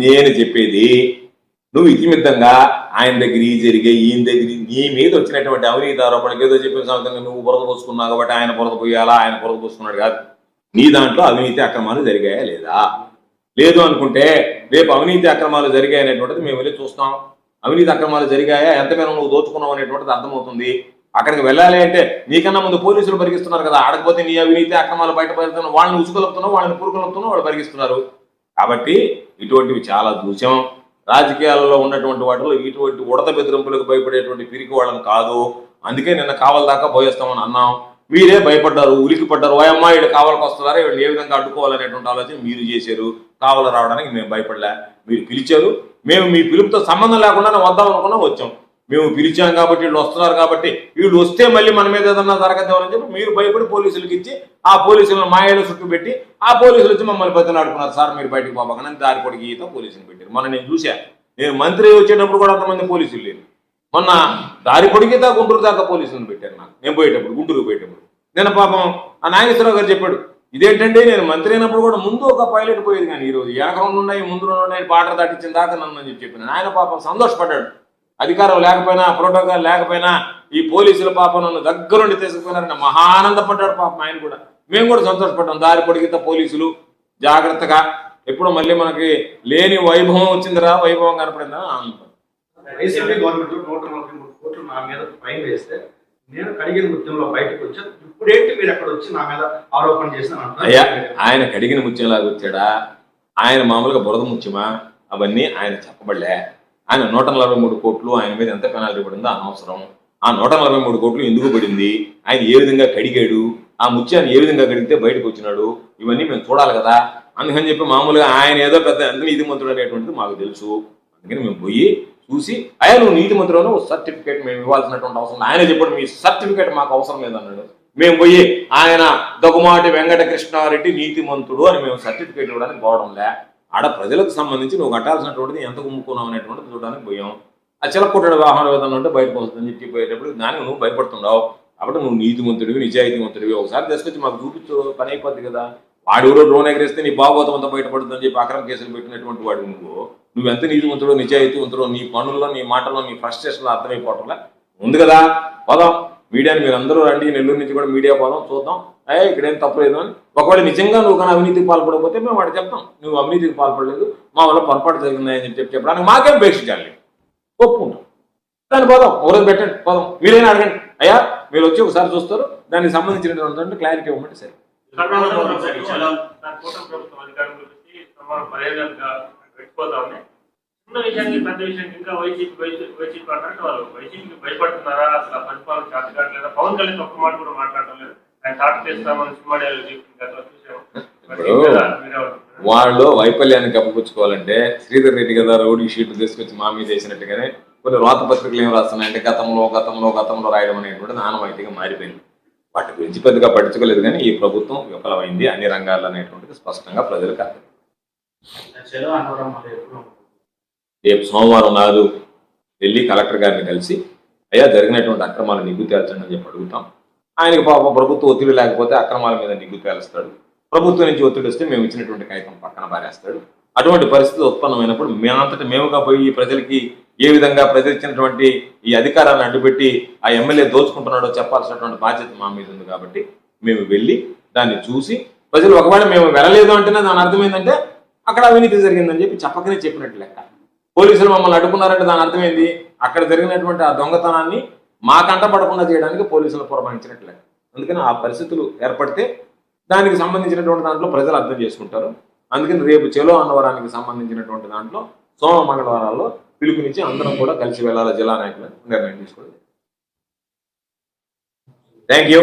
నేను చెప్పేది నువ్వు ఇతిమిద్దంగా ఆయన దగ్గర ఈ జరిగే ఈయన దగ్గర నీ మీద వచ్చినటువంటి అవినీతి ఆరోపణలకు ఏదో చెప్పిన సమయంగా నువ్వు బురద పోసుకున్నావు కాబట్టి ఆయన బురద పోయాలా ఆయన బురద పోసుకున్నాడు కాదు. నీ దాంట్లో అవినీతి అక్రమాలు జరిగాయా లేదా? లేదు అనుకుంటే రేపు అవినీతి అక్రమాలు జరిగాయి అనేటువంటిది మేము వెళ్ళి చూస్తాం. అవినీతి అక్రమాలు జరిగాయా? ఎంతమేర నువ్వు దోచుకున్నావు అనేటువంటిది అర్థమవుతుంది. అక్కడికి వెళ్ళాలి అంటే నీకన్నా ముందు పోలీసులు పరిగిస్తున్నారు కదా. ఆడకపోతే నీ అవినీతి అక్రమాలు బయట పడుతున్నావు వాళ్ళని ఉసుకొలుపుతున్నావు వాళ్ళని పురుకొలుపుతున్నావు వాళ్ళు పరిగిస్తున్నారు కాబట్టి ఇటువంటివి చాలా దూశ్యం. రాజకీయాలలో ఉన్నటువంటి వాటిలో ఇటువంటి ఉడత బెదిరింపులకు భయపడేటువంటి పిరికి వాళ్ళని కాదు. అందుకే నిన్న కావల దాకా పోయేస్తామని అన్నాం. మీరే భయపడ్డారు ఉలికి పడ్డారు ఓ అమ్మాయి వీడు కావాలకు వస్తున్నారా? వీళ్ళు ఏ విధంగా అడ్డుకోవాలనేటువంటి ఆలోచన మీరు చేశారు. కావల రావడానికి మేము భయపడలే. మీరు పిలిచారు. మేము మీ పిలుపుతో సంబంధం లేకుండా వద్దాం అనుకున్నా వచ్చాం. మేము పిలిచాం కాబట్టి వీళ్ళు వస్తున్నారు కాబట్టి వీళ్ళు వస్తే మళ్ళీ మన మీద ఏదన్నా అని చెప్పి మీరు భయపడి పోలీసులకు ఇచ్చి ఆ పోలీసులను మాయలో చుట్టూ పెట్టి ఆ పోలీసులు వచ్చి మమ్మల్ని బతిలాడుకున్నారు సార్ మీరు బయటికి పోబాకని దారి పొడికి ఈత పోలీసులు పెట్టారు. మొన్న నేను చూసా నేను మంత్రి వచ్చేటప్పుడు కూడా అంతమంది పోలీసులు లేరు. మొన్న దారి పొడిగితే గుంటూరు దాకా పోలీసులను పెట్టారు నాకు. నేను పోయేటప్పుడు గుంటూరు పోయేటప్పుడు. నేను పాపం ఆ నాగేశ్వరరావు గారు చెప్పాడు ఇదేంటంటే నేను మంత్రి అయినప్పుడు కూడా ముందు ఒక పైలట్ పోయేది కానీ ఈరోజు. వెనక ఉన్నాయి ముందు ఉన్నాయి పాటలు దాటించిన దాకా నన్ను అని చెప్పి చెప్పిన. ఆయన పాపం సంతోషపడ్డాడు. అధికారం లేకపోయినా ప్రోటోకాల్ లేకపోయినా ఈ పోలీసుల పాపం నన్ను దగ్గరుండి తీసుకుపోయినారని మహానందపడ్డాడు పాపం ఆయన కూడా. మేము కూడా సంతోషపడ్డాం. దారి పొడిగిత పోలీసులు జాగ్రత్తగా. ఎప్పుడు మళ్ళీ మనకి లేని వైభవం వచ్చిందిరా వైభవం కనపడిందా? ఆనందం. నేను కడిగిన ముత్యంలో బయటకు వచ్చాను ఇప్పుడేంటి మీరు అక్కడ వచ్చి నా మీద ఆరోపణ అయ్యా ఆయన కడిగిన ముత్యంలాగా వచ్చాడా? ఆయన మామూలుగా బురద ముత్యమా? అవన్నీ ఆయన చెప్పబడలే. ఆయన నూట నలభై మూడు కోట్లు ఆయన మీద ఎంత పెనాల్టీ పడిందో అనవసరం ఆ నూట నలభై మూడు కోట్లు ఎందుకు పడింది? ఆయన ఏ విధంగా కడిగాడు? ఆ ముత్యాన్ని ఏ విధంగా కడిగితే బయటకు వచ్చినాడు? ఇవన్నీ మేము చూడాలి కదా. అందుకని చెప్పి మామూలుగా ఆయన ఏదో పెద్ద ఎంత నీతిమంతుడు అనేటువంటిది మాకు తెలుసు. అందుకని మేము పోయి చూసి అయ్యా నువ్వు నీతిమంతుడు సర్టిఫికేట్ మేము ఇవ్వాల్సినటువంటి అవసరం ఆయన చెప్పాడు మీ సర్టిఫికేట్ మాకు అవసరం లేదన్నాడు. మేము పోయి ఆయన దగుమాటి వెంకట కృష్ణారెడ్డి నీతిమంతుడు అని మేము సర్టిఫికేట్ ఇవ్వడానికి పోవడంలే ఆడ ప్రజలకు సంబంధించి నువ్వు కట్టాల్సినటువంటిది ఎంత కుమ్ముకున్నావు అనేటువంటిది చూడడానికి పోయాం ఆ చిలకొట్టడు వాహనం ఏదన్నా ఉంటే బయటకు వస్తుందని చెప్పి పోయేటప్పుడు దానికి నువ్వు భయపడుతున్నావు కాబట్టి నువ్వు నీతిమంతుడివి నిజాయితీమంతుడివి. ఒకసారి తీసుకొచ్చి మాకు చూపించు పని అయిపోద్ది కదా. వాడు ఎవరో డ్రోన్ ఎగరేస్తే నీ బాగోతం అంతా బయటపడుతుందని చెప్పి అక్రమ కేసులు పెట్టినటువంటి వాడు నువ్వు. నువ్వు ఎంత నీతిమంతుడో నిజాయితీవంతుడో నీ పనుల్లో నీ మాటల్లో నీ ఫ్రస్ట్రేషన్లో అర్థమైపోవటంలా ఉంది కదా. పదం. మీడియాని మీరు అందరూ రండి నెల్లూరు నుంచి కూడా మీడియా పోదాం చూద్దాం. ఏ ఇక్కడేం తప్పలేదు అని. ఒకవేళ నిజంగా నువ్వు కానీ అవినీతికి పాల్పడకపోతే మేము వాడు చెప్తాం. నువ్వు అవినీతికి పాల్పడలేదు మా వల్ల పొరపాటు జరిగిందని చెప్పి చెప్పడానికి మాకేం ఉపేక్షించాలి? ఒప్పుకుంటాం. దాన్ని పోదాం ఒకరోజు పెట్టండి పోదాం. మీరైనా అడగండి. అయ్యా మీరు వచ్చి ఒకసారి చూస్తారు దానికి సంబంధించినటువంటి క్లారిటీ ఇవ్వమంటే సరే. ప్రభుత్వం సుమారు పదేళ్ళుగా పెట్టిపోతా ఉంది చిన్న విషయానికి పెద్ద విషయానికి ఇంకా వైసీపీ వైసీపీ వైసీపీ అన్నట్టు వాళ్ళు వైసీపీకి భయపడుతున్నారా? అసలు ఆ పరిపాలన చేత కావట్లేదా? పవన్ కళ్యాణ్ ఒక్క మాట కూడా మాట్లాడటం లేదు. ఆయన తాట చేస్తామని సినిమా డైలాగ్ చెప్పిన గతంలో చూసాము? వాళ్ళు వైఫల్యాన్ని కప్పిపుచ్చుకోవాలంటే శ్రీధర్ రెడ్డి కదా రౌడీ షీట్లు తీసుకొచ్చి మా మీద వేసినట్టుగానే కొన్ని రోత పత్రికలు ఏం రాస్తున్నాయంటే గతంలో గతంలో గతంలో రాయడం అనేటువంటి ఆనవాయితీగా మారిపోయింది. వాటి గురించి పెద్దగా పట్టించుకోలేదు కానీ ఈ ప్రభుత్వం విఫలమైంది అన్ని రంగాల్లో అనేటువంటిది స్పష్టంగా ప్రజలకు అర్థం చలో అనవరం మళ్ళీ ఎప్పుడు రేపు సోమవారం నాడు వెళ్ళి కలెక్టర్ గారిని కలిసి అయ్యా జరిగినటువంటి అక్రమాలు నిగ్గు తేల్చండి అని చెప్పి అడుగుతాం. ఆయనకి పాపం ప్రభుత్వ ఒత్తిడి లేకపోతే అక్రమాల మీద నిగ్గు తేలుస్తాడు. ప్రభుత్వం నుంచి ఒత్తిడి వస్తే మేము ఇచ్చినటువంటి కాగితం పక్కన పారేస్తాడు. అటువంటి పరిస్థితి ఉత్పన్నమైనప్పుడు మేమంతటా మేముగా పోయి ప్రజలకి ఏ విధంగా ప్రజలిచ్చినటువంటి ఈ అధికారాన్ని అడ్డుపెట్టి ఆ ఎమ్మెల్యే దోచుకుంటున్నాడో చెప్పాల్సినటువంటి బాధ్యత మా మీద ఉంది కాబట్టి మేము వెళ్ళి దాన్ని చూసి ప్రజలు ఒకవేళ మేము వెళ్ళలేదు అంటేనే దాని అర్థం ఏంటంటే అక్కడ అవినీతి జరిగిందని చెప్పి చెప్పకనే చెప్పినట్టు లెక్క. పోలీసులు మమ్మల్ని అడ్డుకున్నారంటే దాని అర్థమైంది? అక్కడ జరిగినటువంటి ఆ దొంగతనాన్ని మా కంట పడకుండా చేయడానికి పోలీసులు పురమాయించినట్లే. అందుకని ఆ పరిస్థితులు ఏర్పడితే దానికి సంబంధించినటువంటి దాంట్లో ప్రజలు అర్థం చేసుకుంటారు. అందుకని రేపు చెలో అన్నవరానికి సంబంధించినటువంటి దాంట్లో సోమ మంగళవారాల్లో పిలుపునిచ్చి అందరం కూడా కలిసి వెళ్ళాలి జిల్లా నాయకులు నిర్ణయం తీసుకోండి. Thank you